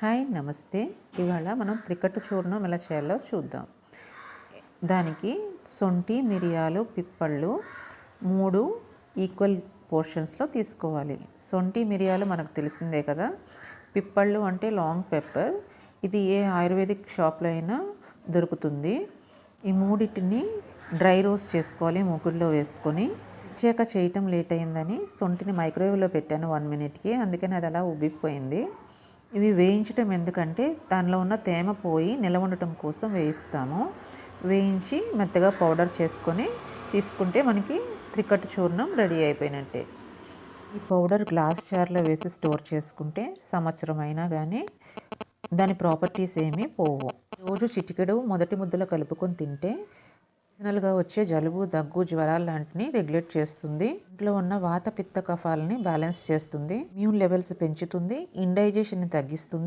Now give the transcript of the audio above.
Hi నమస్తే. ఇవాళ మనం త్రికట్టు చూర్ణం ఎలా చేయాలో చూద్దాం. దానికి సొంటి మిరియాలు పిప్పళ్ళు మూడు ఈక్వల్ పోర్షన్స్లో తీసుకోవాలి. సొంటి మిరియాలు మనకు తెలిసిందే కదా. పిప్పళ్ళు అంటే లాంగ్ పెప్పర్. ఇది ఏ ఆయుర్వేదిక్ షాప్లో అయినా దొరుకుతుంది. ఈ మూడింటిని డ్రై రోస్ట్ చేసుకోవాలి ముగ్గుల్లో వేసుకొని. చేక చేయటం లేట్ అయిందని సొంటిని మైక్రోవేవ్లో పెట్టాను వన్ మినిట్కి. అందుకని అది అలా ఉబ్బిపోయింది. ఇవి వేయించటం ఎందుకంటే దానిలో ఉన్న తేమ పోయి నిలవ ఉండటం కోసం వేయిస్తాము. వేయించి మెత్తగా పౌడర్ చేసుకొని తీసుకుంటే మనకి త్రికట్ చూర్ణం రెడీ అయిపోయినట్టే. ఈ పౌడర్ గ్లాస్ జార్లో వేసి స్టోర్ చేసుకుంటే సంవత్సరం అయినా కానీ దాని ప్రాపర్టీస్ ఏమీ పోవు. రోజు చిటికెడు మొదటి ముద్దలో కలుపుకొని తింటే సీజనల్గా వచ్చే జలుబు దగ్గు జ్వరాలు లాంటిని రెగ్యులేట్ చేస్తుంది. ఇంట్లో ఉన్న వాత పిత్త కఫాలని బ్యాలెన్స్ చేస్తుంది. ఇమ్యూన్ లెవెల్స్ పెంచుతుంది. ఇండైజేషన్ని తగ్గిస్తుంది.